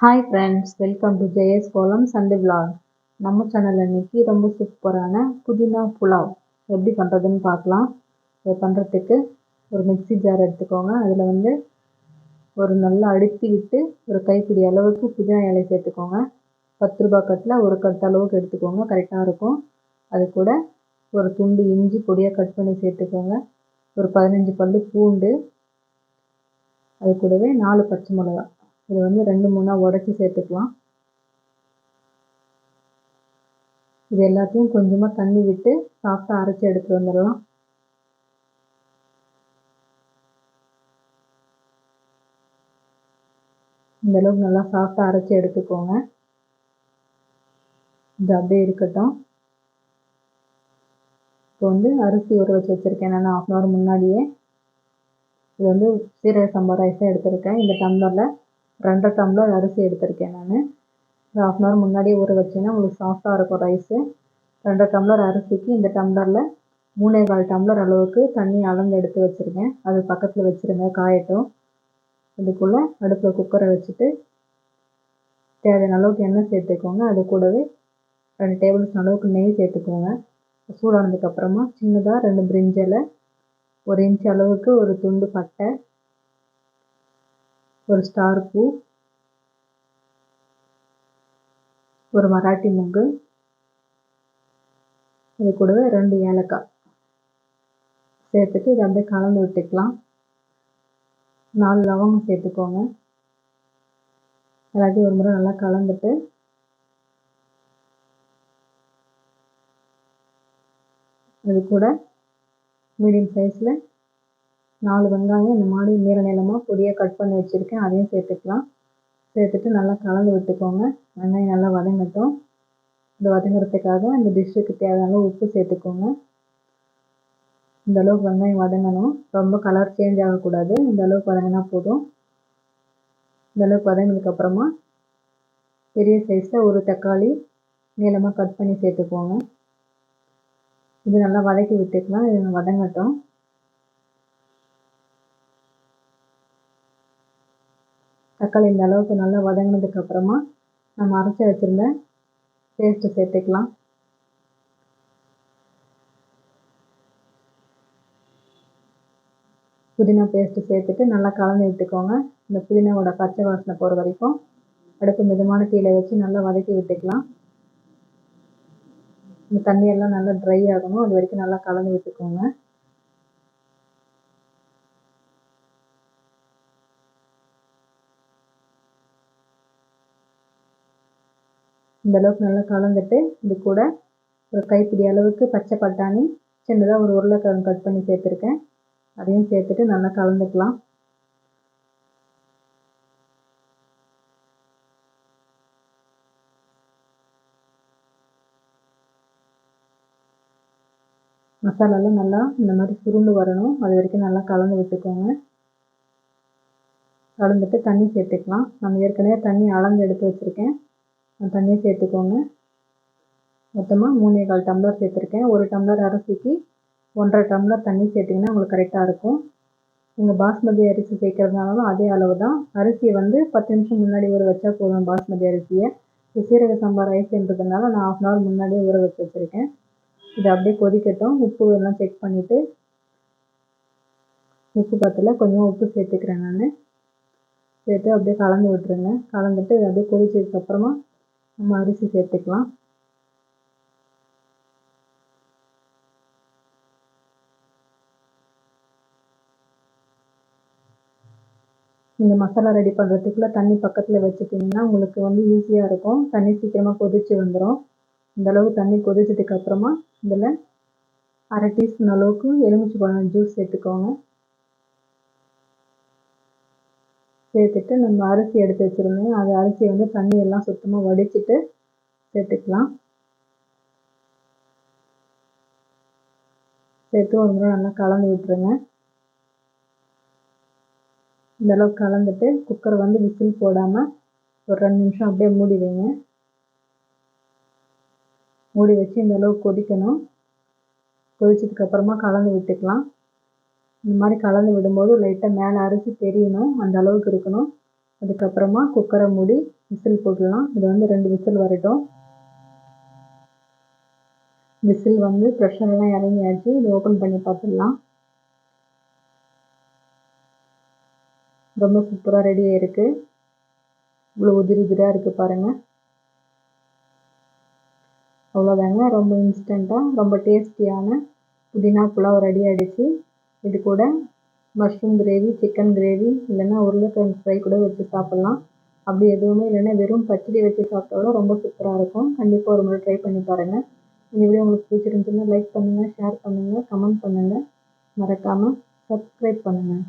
Hi friends welcome to Jaya's kolam Sunday vlog நம்ம சேனலில் இன்றைக்கி ரொம்ப சூப்பரான புதினா புலாவ். எப்படி பண்ணுறதுன்னு பார்க்கலாம். இதை பண்ணுறதுக்கு ஒரு மிக்ஸி ஜார் எடுத்துக்கோங்க. அதில் வந்து ஒரு நல்லா அடித்து விட்டு ஒரு கைப்பிடி அளவுக்கு புதினா இலை சேர்த்துக்கோங்க. பத்து ரூபாய் கட்டில் ஒரு கட்டு அளவுக்கு எடுத்துக்கோங்க. கரெக்டாக இருக்கும். அது கூட ஒரு துண்டு இஞ்சி பொடியாக கட் பண்ணி சேர்த்துக்கோங்க. ஒரு பதினஞ்சு பல் பூண்டு. அது கூடவே நாலு பச்சை மிளகா. இதை வந்து ரெண்டு மூணாக உடச்சி சேர்த்துக்கலாம். இது எல்லாத்தையும் கொஞ்சமாக தண்ணி விட்டு சாஃப்டாக அரைச்சி எடுத்துகிட்டு வந்துடலாம். இந்த அளவுக்கு நல்லா சாஃப்டாக அரைச்சி எடுத்துக்கோங்க. இது அப்படியே இருக்கட்டும். இப்போ வந்து அரிசி ஊற வச்சு வச்சுருக்கேன். நான் ஹாஃப் அன் ஹவர் முன்னாடியே. இது வந்து சீரக சம்பா ரைஸாக எடுத்திருக்கேன். இந்த டம்ளரில் ரெண்டரை டம்ளர் அரிசி எடுத்திருக்கேன் நான். ஒரு ஆஃப் அன் ஹவர் முன்னாடியே ஊற வச்சேன்னா உங்களுக்கு சாஃப்டாக இருக்கும் ரைஸு ரெண்டரை டம்ளர் அரிசிக்கு இந்த டம்ளரில் மூணே கால் டம்ளர் அளவுக்கு தண்ணி அளந்து எடுத்து வச்சுருக்கேன். அது பக்கத்தில் வச்சுருங்க காயட்டும். அதுக்குள்ளே அடுப்பில் குக்கரை வச்சுட்டு தேவையான அளவுக்கு எண்ணெய் சேர்த்துக்கோங்க. அது கூடவே ரெண்டு டேபிள் ஸ்பூன் அளவுக்கு நெய் சேர்த்துக்கோங்க. சூடானதுக்கப்புறமா சின்னதாக ரெண்டு பிரிஞ்சலை ஒரு இன்ச் அளவுக்கு ஒரு துண்டு பட்டை ஒரு ஸ்டார் பூ ஒரு மராட்டி முங்கு இது கூடவே ரெண்டு ஏலக்காய். சேர்த்துட்டு இதை அப்படியே கலந்து விட்டுக்கலாம். நாலு லவங்கம் சேர்த்துக்கோங்க. எல்லாத்தையும் ஒரு முறை நல்லா கலந்துட்டு அது கூட மீடியம் சைஸில் நாலு வெங்காயம் இந்த மாதிரி நீள நீளமாக பொடியாக கட் பண்ணி வச்சுருக்கேன். அதையும் சேர்த்துக்கலாம். சேர்த்துட்டு நல்லா கலந்து விட்டுக்கோங்க. வெங்காயம் நல்லா வதங்கட்டும். இந்த வதங்குறதுக்காக இந்த டிஷ்ஷுக்கு தேவையான உப்பு சேர்த்துக்கோங்க. இந்த அளவுக்கு வெங்காயம் வதங்கணும். ரொம்ப கலர் சேஞ்ச் ஆகக்கூடாது. இந்த அளவுக்கு வதங்கினா போதும். இந்த அளவுக்கு வதங்கினதுக்கப்புறமா பெரிய சைஸில் ஒரு தக்காளி நீளமாக கட் பண்ணி சேர்த்துக்கோங்க. இது நல்லா வதக்கி விட்டுக்கலாம். இது வதங்கட்டும். தக்காளி இந்த அளவுக்கு நல்லா வதங்கினதுக்கப்புறமா நம்ம அரைச்சி வச்சுருந்த பேஸ்ட்டு சேர்த்துக்கலாம். புதினா பேஸ்ட்டு சேர்த்துட்டு நல்லா கலந்து விட்டுக்கோங்க. இந்த புதினாவோட பச்சை வாசனை போகிற வரைக்கும் அடுப்பு மிதமான தீயில வச்சு நல்லா வதக்கி விட்டுக்கலாம். இந்த தண்ணியெல்லாம் நல்லா ட்ரை ஆகணும். அது வரைக்கும் நல்லா கலந்து விட்டுக்கோங்க. இந்த அளவுக்கு நல்லா கலந்துட்டு இது கூட ஒரு கைப்பிடி அளவுக்கு பச்சை பட்டாணி சின்னதாக ஒரு உருளைக்கிழங்கு கட் பண்ணி சேர்த்துருக்கேன். அதையும் சேர்த்துட்டு நல்லா கலந்துக்கலாம். மசாலாலாம் நல்லா இந்த மாதிரி சுருண்டு வரணும். அது வரைக்கும் நல்லா கலந்து விட்டுக்கோங்க. கலந்துட்டு தண்ணி சேர்த்துக்கலாம். நம்ம ஏற்கனவே தண்ணி அளந்து எடுத்து வச்சுருக்கேன். அந்த தண்ணியை சேர்த்துக்கோங்க. மொத்தமாக மூணே கால் டம்ளர் சேர்த்துருக்கேன். ஒரு டம்ளர் அரிசிக்கு ஒன்றரை டம்ளர் தண்ணி சேர்த்திங்கன்னா உங்களுக்கு கரெக்டாக இருக்கும். நீங்கள் பாஸ்மதி அரிசி சேர்க்குறதுனாலும் அதே அளவு தான் அரிசியை வந்து பத்து நிமிஷம் முன்னாடி ஊற வச்சா போதும் பாஸ்மதி அரிசியை. இது சீரக சாம்பார் ரைஸ்ன்றதுனால நான் ஆஃப் அன் ஹவர் முன்னாடியே ஊற வச்சு வச்சுருக்கேன். இது அப்படியே கொதிக்கட்டும். உப்பு எல்லாம் செக் பண்ணிவிட்டு உப்பு பத்தில் கொஞ்சம் உப்பு சேர்த்துக்கிறேன் நான். சேர்த்து அப்படியே கலந்து விட்டுருங்க. கலந்துட்டு அப்படியே கொதிச்சதுக்கப்புறமா நம்ம அரிசி சேர்த்துக்கலாம். நீங்கள் மசாலா ரெடி பண்ணுறதுக்குள்ளே தண்ணி பக்கத்தில் வச்சுட்டிங்கன்னா உங்களுக்கு வந்து ஈஸியாக இருக்கும். தண்ணி சீக்கிரமாக கொதிச்சு வந்துடும் இந்த அளவு தண்ணி கொதிச்சதுக்கப்புறமா இதில் அரை டீஸ்பூன் அளவுக்கு எலுமிச்சை பழம் ஜூஸ் சேர்த்துக்கோங்க. சேர்த்துட்டு நம்ம அரிசி எடுத்து வச்சுருந்தோம் அது அரிசியை வந்து தண்ணியெல்லாம் சுத்தமாக வடிச்சிட்டு சேர்த்துக்கலாம். சேர்த்து ஒரு முறை நல்லா கலந்து விட்டுருங்க. இந்தளவுக்கு கலந்துட்டு குக்கர் வந்து விசில் போடாமல் ஒரு ரெண்டு நிமிஷம் அப்படியே மூடி வைங்க. மூடி வச்சு இந்தளவுக்கு கொதிக்கணும். கொதிச்சதுக்கப்புறமா கலந்து விட்டுக்கலாம். இந்த மாதிரி கலந்து விடும்போது லைட்டாக மேலே அரிசி தெரியணும் அந்த அளவுக்கு இருக்கணும். அதுக்கப்புறமா குக்கரை மூடி விசில் போட்டுடலாம். இது வந்து ரெண்டு விசில் வரட்டும். விசில் வந்து ப்ரெஷர்லாம் இறங்கியாச்சு. இது ஓப்பன் பண்ணி பார்த்துடலாம். ரொம்ப சூப்பராக ரெடி ஆயிருக்கு. இவ்வளோ உதிரி உதிராக இருக்குது பாருங்கள் அவ்வளோதாங்க ரொம்ப இன்ஸ்டண்ட்டாக ரொம்ப டேஸ்டியான புதினா புலாவ் ரெடி ஆகிடுச்சு இது கூட மஷ்ரூம் கிரேவி சிக்கன் கிரேவி இல்லைன்னா உருளைக்கிழங்கு ஃப்ரை கூட வச்சு சாப்பிட்லாம். அப்படி எதுவுமே இல்லைன்னா வெறும் பச்சடி வச்சு சாப்பிட்டா ரொம்ப சூப்பராக இருக்கும். கண்டிப்பாக ஒரு முறை ட்ரை பண்ணி பாருங்கள் இந்த வீடியோ உங்களுக்கு பிடிச்சிருந்துச்சுன்னா லைக் பண்ணுங்கள் ஷேர் பண்ணுங்கள் கமெண்ட் பண்ணுங்கள் மறக்காமல் சப்ஸ்கிரைப் பண்ணுங்கள்